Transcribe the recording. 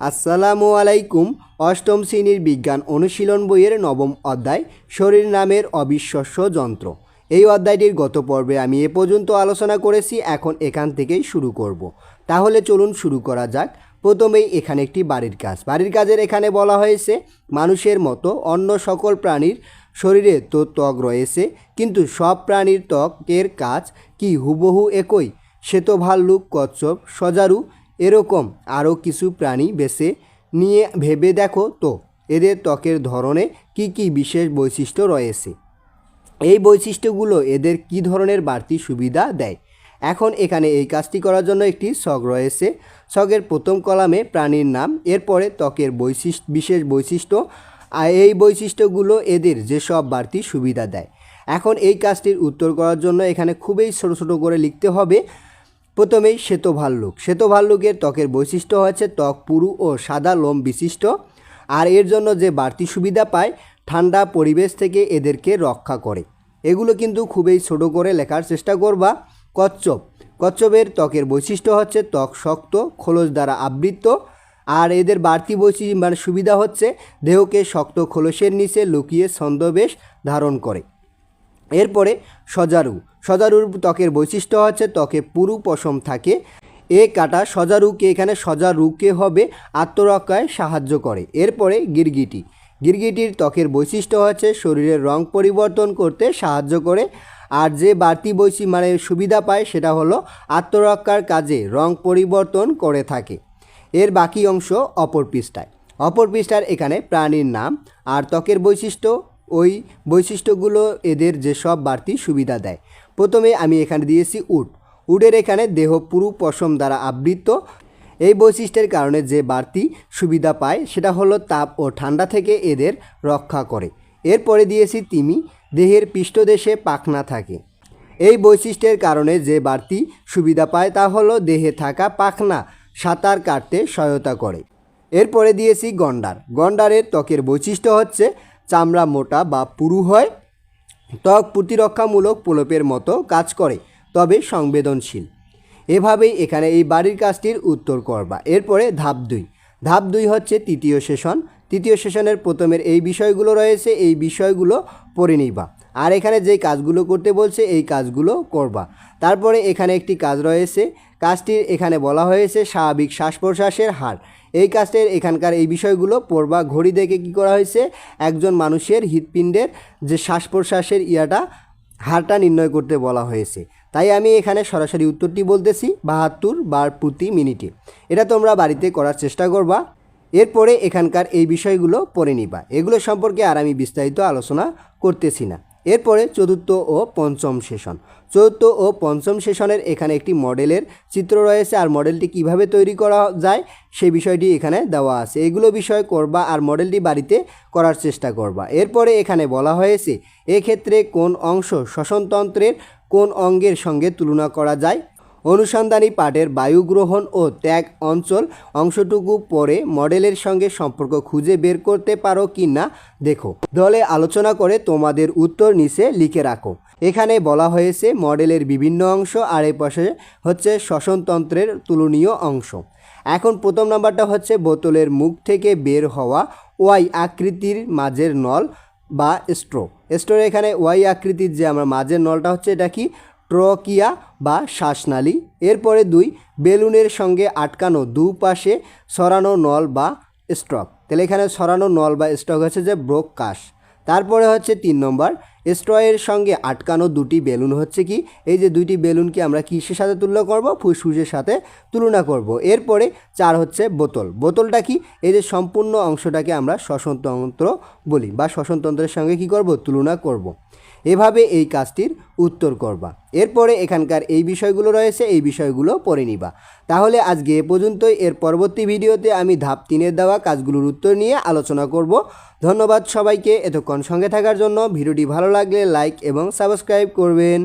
আসসালামু আলাইকুম, অষ্টম শ্রেণির বিজ্ঞান অনুশীলন বইয়ের নবম অধ্যায়, শরীর নামের অবিশ্বাস্য যন্ত্র। এই অধ্যায়টির গত পর্বে আমি এ পর্যন্ত আলোচনা করেছি, এখন এখান থেকেই শুরু করব। তাহলে চলুন শুরু করা যাক। প্রথমেই এখানে একটি বাড়ির কাজ। বাড়ির কাজের এখানে বলা হয়েছে, মানুষের মতো অন্য সকল প্রাণীর শরীরে তো ত্বক রয়েছে, কিন্তু সব প্রাণীর ত্বকের কাজ কি হুবহু একই? শ্বেত ভাল্লুক কচ্ছপ, সজারু এরকম আরও কিছু প্রাণী বেছে নিয়ে ভেবে দেখো তো, এদের ত্বকের ধরনে কি কি বিশেষ বৈশিষ্ট্য রয়েছে? এই বৈশিষ্ট্যগুলো এদের কী ধরনের বাড়তি সুবিধা দেয়? এখন এখানে এই কাজটি করার জন্য একটি ছক রয়েছে। ছকের প্রথম কলামে প্রাণীর নাম, এরপরে ত্বকের বৈশিষ্ট্য বিশেষ বৈশিষ্ট্য, আর এই বৈশিষ্ট্যগুলো এদের যেসব বাড়তি সুবিধা দেয়। এখন এই কাজটির উত্তর করার জন্য এখানে খুবই ছোটো ছোটো করে লিখতে হবে। প্রথমেই শ্বেত ভাল্লুক শ্বেত ভাল্লুকের ত্বকের বৈশিষ্ট্য হচ্ছে ত্বক পুরু ও সাদা লোম বিশিষ্ট। আর এর জন্য যে বাড়তি সুবিধা পায়, ঠান্ডা পরিবেশ থেকে এদেরকে রক্ষা করে। এগুলো কিন্তু খুবই ছোট করে লেখার চেষ্টা করবা। কচ্ছপ। কচ্ছপের ত্বকের বৈশিষ্ট্য হচ্ছে ত্বক শক্ত, খোলস দ্বারা আবৃত। আর এদের বাড়তি বৈশিষ্ট্য মানে সুবিধা হচ্ছে, দেহকে শক্ত খোলসের নিচে লুকিয়ে ছন্দবেশ ধারণ করে। এরপরে সজারু। সজারুর ত্বকের বৈশিষ্ট্য হচ্ছে ত্বকে পুরু পশম থাকে। এ কাটা সজারুকে এখানে সজারুকে হবে আত্মরক্ষায় সাহায্য করে। এরপরে গিরগিটি। গিরগিটির ত্বকের বৈশিষ্ট্য হচ্ছে শরীরের রং পরিবর্তন করতে সাহায্য করে। আর যে বাড়তি বৈশি মানে সুবিধা পায় সেটা হলো আত্মরক্ষার কাজে রং পরিবর্তন করে থাকে। এর বাকি অংশ অপর পৃষ্ঠায়। অপর পৃষ্ঠার এখানে প্রাণীর নাম। আর ত্বকের বৈশিষ্ট্য? ওই বৈশিষ্ট্যগুলো এদের যেসব বাড়তি সুবিধা দেয়। প্রথমে আমি এখানে দিয়েছি উট। উডের এখানে দেহ পুরু পশম দ্বারা আবৃত। এই বৈশিষ্ট্যের কারণে যে বাড়তি সুবিধা পায়, সেটা হলো তাপ ও ঠান্ডা থেকে এদের রক্ষা করে। এরপরে দিয়েছি তিমি। দেহের পৃষ্ঠদেশে পাখনা থাকে। এই বৈশিষ্ট্যের কারণে যে বাড়তি সুবিধা পায়, তা হলো দেহে থাকা পাখনা সাঁতার কাটতে সহায়তা করে। এরপরে দিয়েছি গন্ডার। গন্ডারের ত্বকের বৈশিষ্ট্য হচ্ছে চামড়া মোটা বা পুরু হয়, ত্বক প্রতিরক্ষামূলক প্রলোপের মতো কাজ করে, তবে সংবেদনশীল। এভাবেই এখানে এই বাড়ির কাজটির উত্তর করবা। এরপরে ধাপ দুই। ধাপ দুই হচ্ছে তৃতীয় সেশন। তৃতীয় সেশনের প্রথমের এই বিষয়গুলো রয়েছে, এই বিষয়গুলো পড়ে নিবা। আর এখানে যে কাজগুলো করতে বলছে, এই কাজগুলো করবা। তারপরে এখানে একটি কাজ রয়েছে, কাজটির এখানে বলা হয়েছে স্বাভাবিক শ্বাস প্রশ্বাসের হার। এই কাজটির এখানকার এই বিষয়গুলো পড়বা। ঘড়ি দেখে কি করা হয়েছে? একজন মানুষের হৃৎপিণ্ডের যে শ্বাস প্রশ্বাসের ইয়াটা, হারটা নির্ণয় করতে বলা হয়েছে। তাই আমি এখানে সরাসরি উত্তরটি বলতেছি, বাহাত্তর বার প্রতি মিনিটে। এটা তোমরা বাড়িতে করার চেষ্টা করবা। এরপরে এখানকার এই বিষয়গুলো পড়ে নিবা। এগুলো সম্পর্কে আর আমি বিস্তারিত আলোচনা করতেছি না। এরপরে চতুর্থ ও পঞ্চম সেশন। চতুর্থ ও পঞ্চম সেশনের এখানে একটি মডেলের চিত্র রয়েছে আর মডেলটি কীভাবে তৈরি করা যায় সেই বিষয়টি এখানে দেওয়া আছে। এগুলো বিষয় করবা আর মডেলটি বাড়িতে করার চেষ্টা করবা। এরপরে এখানে বলা হয়েছে, এক্ষেত্রে কোন অংশ শ্বসনতন্ত্রের কোন অঙ্গের সঙ্গে তুলনা করা যায়? অনুসন্ধানী পাঠের বায়ু গ্রহণ ও ত্যাগ অঞ্চল অংশটুকু পরে মডেলের সঙ্গে সম্পর্ক খুঁজে বের করতে পারো কি না দেখো। দলে আলোচনা করে তোমাদের উত্তর নিচে লিখে রাখো। এখানে বলা হয়েছে, মডেলের বিভিন্ন অংশ আর পাশে হচ্ছে শ্বসনতন্ত্রের তুলনীয় অংশ। এখন প্রথম নাম্বারটা হচ্ছে বোতলের মুখ থেকে বের হওয়া ওয়াই আকৃতির মাঝের নল বা স্ট্রো। স্ট্রোর এখানে ওয়াই আকৃতির যে আমরা মাঝের নলটা হচ্ছে এটা কি? ট্রকিয়া বা শ্বাসনালী। এরপরে দুই, বেলুনের সঙ্গে আটকানো দুপাশে সরানো নল বা স্ট্রক। তাহলে এখানে সরানো নল বা স্ট্রক হচ্ছে যে ব্রোক কাশ তারপরে হচ্ছে তিন নম্বর, স্ট্রয়ের সঙ্গে আটকানো দুটি বেলুন হচ্ছে কি? এই যে দুইটি বেলুনকে আমরা কিসের সাথে তুলনা করব? ফুসফুসের সাথে তুলনা করব। এরপরে চার হচ্ছে বোতল। বোতলটা কি? এই যে সম্পূর্ণ অংশটাকে আমরা শ্বসনতন্ত্র বলি বা শ্বসনতন্ত্রের সঙ্গে কি করব? তুলনা করব। এভাবে এই কাজটির উত্তর করবা। এরপরে এখানকার এই বিষয়গুলো রয়েছে, এই বিষয়গুলো পড়ে নিবা। তাহলে আজকে এ পর্যন্তই। এর পরবর্তী ভিডিওতে আমি ধাপ তিনের দেওয়া কাজগুলোর উত্তর নিয়ে আলোচনা করব। ধন্যবাদ সবাইকে এতক্ষণ সঙ্গে থাকার জন্য। ভিডিওটি ভালো লাগলে লাইক এবং সাবস্ক্রাইব করবেন।